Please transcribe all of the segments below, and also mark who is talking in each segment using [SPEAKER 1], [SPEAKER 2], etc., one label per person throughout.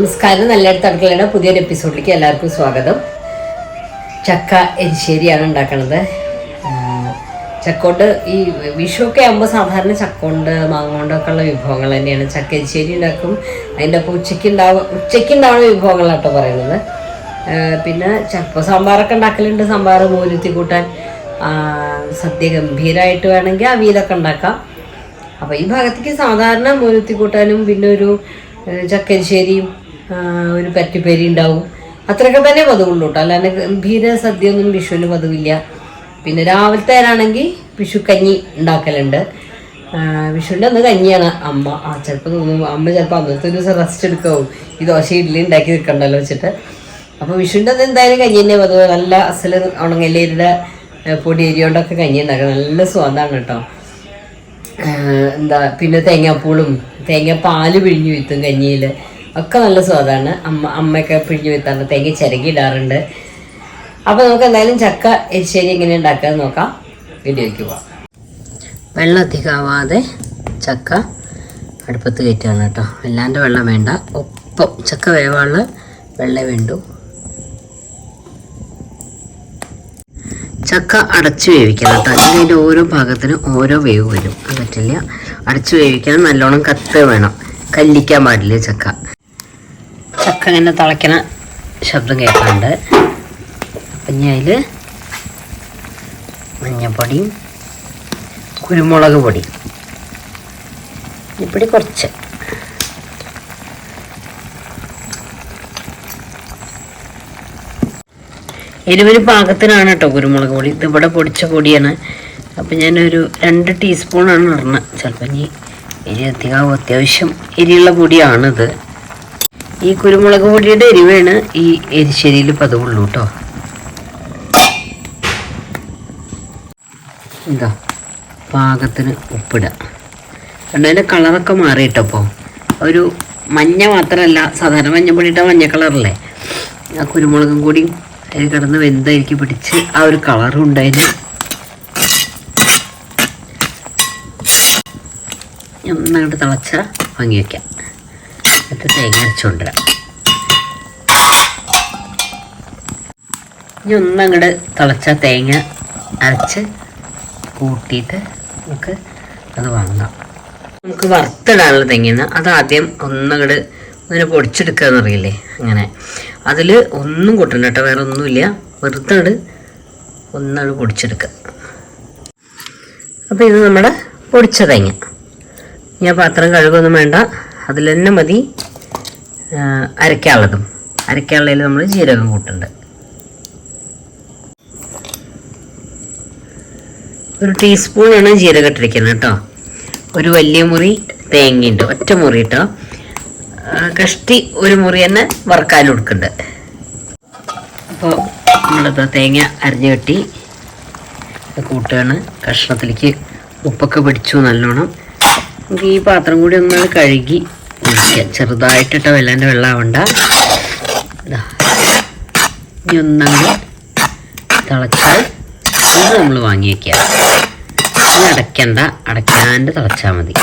[SPEAKER 1] നമസ്കാരം. നല്ലടുത്ത അടുക്കളയുടെ പുതിയൊരു എപ്പിസോഡിലേക്ക് എല്ലാവർക്കും സ്വാഗതം. ചക്ക എരിശ്ശേരിയാണ് ഉണ്ടാക്കണത്. ചക്കോണ്ട് ഈ വിഷുവൊക്കെ ആകുമ്പോൾ സാധാരണ ചക്കോണ്ട് മാങ്ങോണ്ടൊക്കെ ഉള്ള വിഭവങ്ങൾ തന്നെയാണ്. ചക്ക എരിശ്ശേരി ഉണ്ടാക്കും. അതിന്റെ ഒപ്പം ഉച്ചയ്ക്ക് ഉണ്ടാവും ഉച്ചയ്ക്ക് ഉണ്ടാവുന്ന വിഭവങ്ങളാട്ടോ പറയുന്നത്. പിന്നെ ചക്ക സാമ്പാറൊക്കെ ഉണ്ടാക്കലുണ്ട്. സാമ്പാർ മോരുത്തി കൂട്ടാൻ. സദ്യ ഗംഭീരമായിട്ട് വേണമെങ്കിൽ അവിയലൊക്കെ ഉണ്ടാക്കാം. അപ്പോൾ ഈ ഭാഗത്തേക്ക് സാധാരണ മോരുത്തി കൂട്ടാനും പിന്നെ ഒരു ചക്കരിശ്ശേരിയും ഒരു പറ്റിപ്പേരി ഉണ്ടാവും. അത്രയൊക്കെ തന്നെ പതിവുള്ളൂ കേട്ടോ അല്ലാതെ ഗംഭീര സദ്യ ഒന്നും വിഷുവിന് പതിവില്ല. പിന്നെ രാവിലത്തെ ആണെങ്കിൽ വിഷു കഞ്ഞി ഉണ്ടാക്കലുണ്ട്. വിഷുവിന്റെ അന്ന് കഞ്ഞിയാണ് അമ്മ. ആ ചിലപ്പോൾ തോന്നും അമ്മ ചിലപ്പോൾ അന്നത്തെ ഒരു ദിവസം റെസ്റ്റ് എടുക്കാവും. ഈ ദോശ ഇഡ്ഡലി ഉണ്ടാക്കി നിൽക്കണ്ടല്ലോ വെച്ചിട്ട്. അപ്പോൾ വിഷുവിന്റെ അന്ന് എന്തായാലും കഞ്ഞി തന്നെ പതിവ്. നല്ല അസൽ ഉണങ്ങല്ലേരുടെ പൊടി എരിയോണ്ടൊക്കെ കഞ്ഞി ഉണ്ടാക്കുക നല്ല സ്വാദാണ് കേട്ടോ എന്താ പിന്നെ തേങ്ങാപ്പൂളും തേങ്ങാപ്പാൽ പിഴിഞ്ഞു വിത്തും കഞ്ഞിയിൽ ഒക്കെ നല്ല സ്വാദാണ്. അമ്മ അമ്മയൊക്കെ പിഴിഞ്ഞു വിത്താണ് തേങ്ങ ചിരകി ഇടാറുണ്ട് അപ്പോൾ നമുക്ക് എന്തായാലും ചക്ക എരിശ്ശേരി എങ്ങനെ ഉണ്ടാക്കാൻ നോക്കാം. വീഡിയോയ്ക്ക് പോവാം. വെള്ളം അധികമാവാതെ ചക്ക അടുപ്പത്ത് കയറ്റുകയാണ് കേട്ടോ. വല്ലാണ്ട് വെള്ളം വേണ്ട. ഒപ്പം ചക്ക വേവാനുള്ള വെള്ളം വേണ്ടു. ചക്ക അടച്ചു വേവിക്കണം കേട്ടോ. അതിന്റെ ഓരോ ഭാഗത്തിനും ഓരോ വേവ് വരും. അത് പറ്റില്ല. അടച്ചു വേവിക്കാൻ നല്ലോണം കത്ത് വേണം. കല്ലിക്കാൻ പാടില്ല ചക്ക. ചക്ക ഇങ്ങനെ തിളയ്ക്കണ ശബ്ദം കേൾക്കാറുണ്ട് അപ്പം ഞാൻ അതിൽ മഞ്ഞപ്പൊടിയും കുരുമുളക് പൊടി ഇപ്പിടി കുറച്ച്. എരിവൊരു പാകത്തിനാണ് കേട്ടോ കുരുമുളക് പൊടി. ഇത് ഇവിടെ പൊടിച്ച പൊടിയാണ്. അപ്പം ഞാനൊരു രണ്ട് ടീസ്പൂണാണ് ഇടുന്നത് ചിലപ്പോൾ ഇനി എരി അധികം അത്യാവശ്യം എരിയുള്ള പൊടിയാണിത്. ഈ കുരുമുളക് പൊടിയുടെ എരിവാണ് ഈ എരിശ്ശേരിയിൽ പതിവുള്ളൂ കേട്ടോ എന്താ പാകത്തിന് ഉപ്പിടുക കണ്ടോ അതിന്റെ കളറൊക്കെ മാറിയിട്ടപ്പോൾ ഒരു മഞ്ഞ മാത്രമല്ല സാധാരണ മഞ്ഞപ്പൊടി ഇട്ട മഞ്ഞ കളറല്ലേ? ആ കുരുമുളകും കൂടി അതിൽ കിടന്ന് വെന്തായിരിക്കും പിടിച്ച് ആ ഒരു കളറും ഉണ്ടായിരുന്നു നന്നായിട്ട് തിളച്ച വാങ്ങി വയ്ക്കാം എന്നിട്ട് തേങ്ങ അരച്ചുകൊണ്ടുവരാം ഇനി ഒന്നങ്ങോട്ട് തിളച്ച തേങ്ങ അരച്ച് കൂട്ടിയിട്ട് നമുക്ക് അത് വാങ്ങാം. നമുക്ക് വറുത്തിടാനുള്ള തെങ്ങിന്ന് അത് ആദ്യം ഒന്നങ്ങട് ഇങ്ങനെ പൊടിച്ചെടുക്കുക എന്നറിയില്ലേ അങ്ങനെ. അതിൽ ഒന്നും കൂട്ടണ്ട കേട്ടോ വേറെ ഒന്നുമില്ല. വെറുതെ അങ്ങട് ഒന്നങ്ങട് പൊടിച്ചെടുക്കുക അപ്പോൾ ഇത് നമ്മുടെ പൊടിച്ച തേങ്ങ. ഞാൻ പാത്രം കഴുകൊന്നും വേണ്ട. അതിൽ തന്നെ മതി അരക്കാനുള്ളതും അരയ്ക്കാനുള്ളതിൽ നമ്മൾ ജീരകം കൂട്ടുന്നുണ്ട് ഒരു ടീസ്പൂണാണ് ജീരകം ഇട്ടിരിക്കുന്നത് കേട്ടോ. ഒരു വലിയ മുറി തേങ്ങയുണ്ട് ഒറ്റ മുറി കേട്ടോ കഷ്ടി ഒരു മുറി തന്നെ വറക്കാൻ കൊടുക്കുന്നുണ്ട് അപ്പോൾ നമ്മളിപ്പോൾ തേങ്ങ അരിഞ്ഞു കെട്ടി കൂട്ടുകയാണ്. കഷ്ണത്തിലേക്ക് ഉപ്പൊക്കെ പിടിച്ചു നല്ലോണം. നമുക്ക് ഈ പാത്രം കൂടി ഒന്ന് കഴുകി ചെറുതായിട്ടിട്ട വെള്ളന്റെ വെള്ളമാവണ്ട ഇനി തിളച്ചാൽ ഇത് നമ്മൾ വാങ്ങി ഇനി അടയ്ക്കണ്ട. അടയ്ക്കാണ്ട് തിളച്ചാൽ മതി.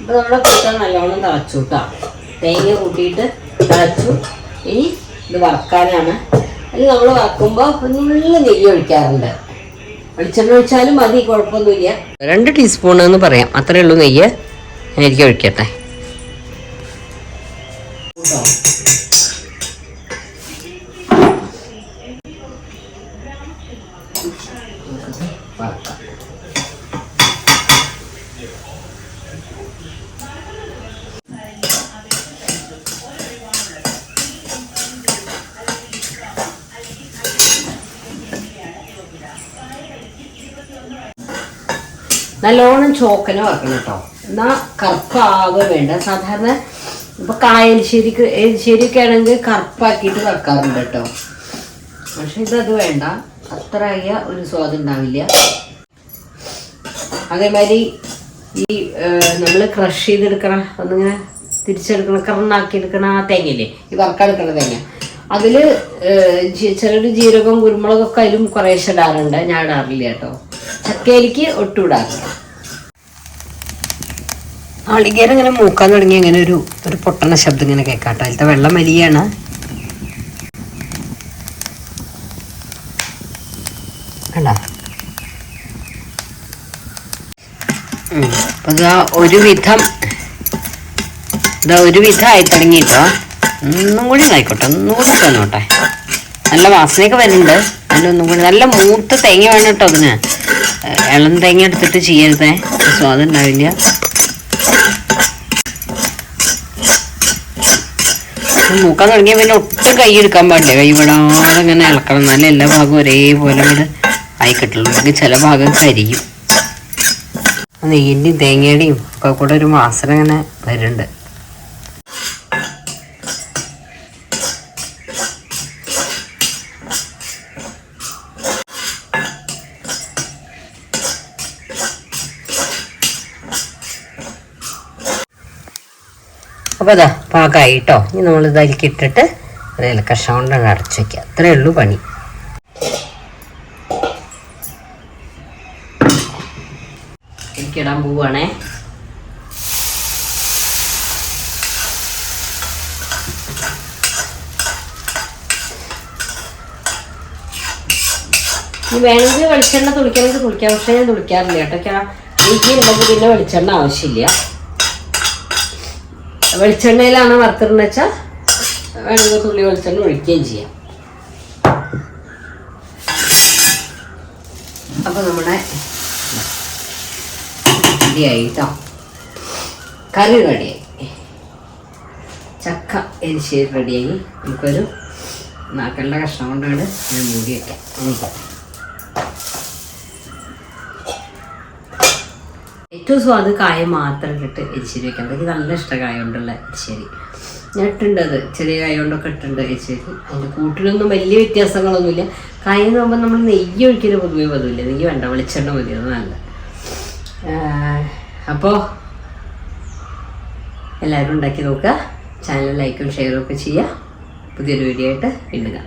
[SPEAKER 1] ഇപ്പൊ നമ്മുടെ കൂട്ടാൻ നല്ലോണം തിളച്ചു കേട്ടോ തേങ്ങ കൂട്ടിയിട്ട് തിളച്ചു. ഇനി ഇത് വറക്കാനാണ്. അതിൽ നമ്മൾ വറക്കുമ്പോൾ നല്ല നെയ്യ് ഒഴിക്കാറുണ്ട്. വെളിച്ചെണ്ണ ഒഴിച്ചാലും മതി കുഴപ്പമൊന്നുമില്ല. രണ്ട് ടീസ്പൂൺ എന്ന് പറയാം. അത്രേ ഉള്ളൂ നെയ്യ്. ഞാൻ എനിക്ക് ഒഴിക്കട്ടെ. നല്ലോണം ചോക്കന വറക്കണം കേട്ടോ എന്നാ കറുപ്പാകെ വേണ്ട. സാധാരണ ഇപ്പൊ കായൽശ്ശേരിക്ക് എരിശ്ശേരിയൊക്കെ ആണെങ്കിൽ കറുപ്പാക്കിയിട്ട് വെക്കാറുണ്ട് കേട്ടോ പക്ഷെ ഇതത് വേണ്ട. അത്ര അയ്യ ഒരു സ്വാദ് ഉണ്ടാവില്ല. അതേമാതിരി ഈ നമ്മൾ ക്രഷ് ചെയ്തെടുക്കണ ഒന്നിങ്ങനെ തിരിച്ചെടുക്കണ കറന്നാക്കി എടുക്കണ ആ തേങ്ങയില്ലേ? ഈ വറക്കെടുക്കണ തേങ്ങ. അതിൽ ചിലർ ജീരകം കുരുമുളകൊക്കെ അതിലും കുറേശ്ശെ ഇടാറുണ്ട്. ഞാൻ ഇടാറില്ല കേട്ടോ ചക്കയിലേക്ക് ഒട്ടുകൂടാക്കുക ആളികേരം ഇങ്ങനെ മൂക്കാൻ തുടങ്ങി ഇങ്ങനെ ഒരു ഒരു പൊട്ടണ ശബ്ദം ഇങ്ങനെ കേൾക്കാട്ടോ. അതിലത്തെ വെള്ളം വലിയാണ്. കണ്ടോ? വിധം ഇതാ ഒരുവിധം ഇതാ ഒരുവിധം ആയി തുടങ്ങിട്ടോ ഒന്നും കൂടി ആയിക്കോട്ടെ ഒന്നും കൂടി തന്നോട്ടെ നല്ല വാസനയൊക്കെ വരുന്നുണ്ട്. അതിന്റെ ഒന്നും കൂടി നല്ല മൂത്ത തേങ്ങ വേണം കേട്ടോ അതിന്. ഇളം തേങ്ങ എടുത്തിട്ട് ചെയ്യരുതേ. സ്വാദം ഉണ്ടാവില്ല മൂക്കാൻ തുടങ്ങിയാൽ പിന്നെ ഒട്ടും കൈ എടുക്കാൻ പാടില്ല. കൈ വിടാതെ ഇങ്ങനെ ഇളക്കണം. എന്നാലേ എല്ലാ ഭാഗവും ഒരേപോലെ ഇവിടെ ആയി കിട്ടുള്ളൂ. അല്ലെങ്കിൽ ചില ഭാഗം കരിയും. നെയ്യിന്റെയും തേങ്ങയുടെയും ഒക്കെ കൂടെ ഒരു മാസം ഇങ്ങനെ വരുന്നുണ്ട്. അപ്പോൾ അതാ പാകമായി കേട്ടോ ഇനി നമ്മൾ ഇതിലേക്ക് ഇട്ടിട്ട് അതിൽ കൊണ്ടാണ് അടച്ചു വയ്ക്കുക അത്രേ ഉള്ളൂ പണി. ഇനി വേണമെങ്കിൽ വെളിച്ചെണ്ണ തുളിക്കണമെങ്കിൽ തുളിക്കാം. പക്ഷേ ഞാൻ തുളിക്കാറില്ല കേട്ടോ. എനിക്ക് ഉണ്ടെങ്കിൽ പിന്നെ വെളിച്ചെണ്ണ ആവശ്യമില്ല. വെളിച്ചെണ്ണയിലാണ് വറുത്തിടുന്നത് വെച്ചാൽ വേണമെങ്കിൽ തുള്ളി വെളിച്ചെണ്ണ ഒഴിക്കുകയും ചെയ്യാം. അപ്പോൾ നമ്മുടെ റെഡിയായി കറി റെഡിയായി. ചക്ക എരിശ്ശേരി റെഡിയായി. നമുക്കൊരു നാക്കലിന്റെ കഷ്ണം കൊണ്ടാണ് ഞാൻ മൂടി വയ്ക്കാം ഏറ്റവും സ്വാദ് കായ മാത്രം ഇട്ടിട്ട് എരിശ്ശേരി വെക്കാം എനിക്ക് നല്ല ഇഷ്ട കായ കൊണ്ടുള്ള എരിശ്ശേരി ഞാൻ ഇട്ടുണ്ട് അത് ചെറിയ കായ കൊണ്ടൊക്കെ ഇട്ടുണ്ട് എരിശ്ശേരി അതിന്റെ കൂട്ടിലൊന്നും വലിയ വ്യത്യാസങ്ങളൊന്നുമില്ല. കായ എന്ന് പറയുമ്പോൾ നമ്മൾ നെയ്യ് ഒഴിക്കലും പൊതുവേ പതിവില്ല. നെയ്യ് വേണ്ട വെളിച്ചെണ്ണ മതി അത് നല്ല അപ്പോൾ എല്ലാവരും ഉണ്ടാക്കി നോക്കുക. ചാനൽ ലൈക്കും ഷെയറും ഒക്കെ ചെയ്യുക. പുതിയൊരു വീഡിയോ ആയിട്ട് കാണാം.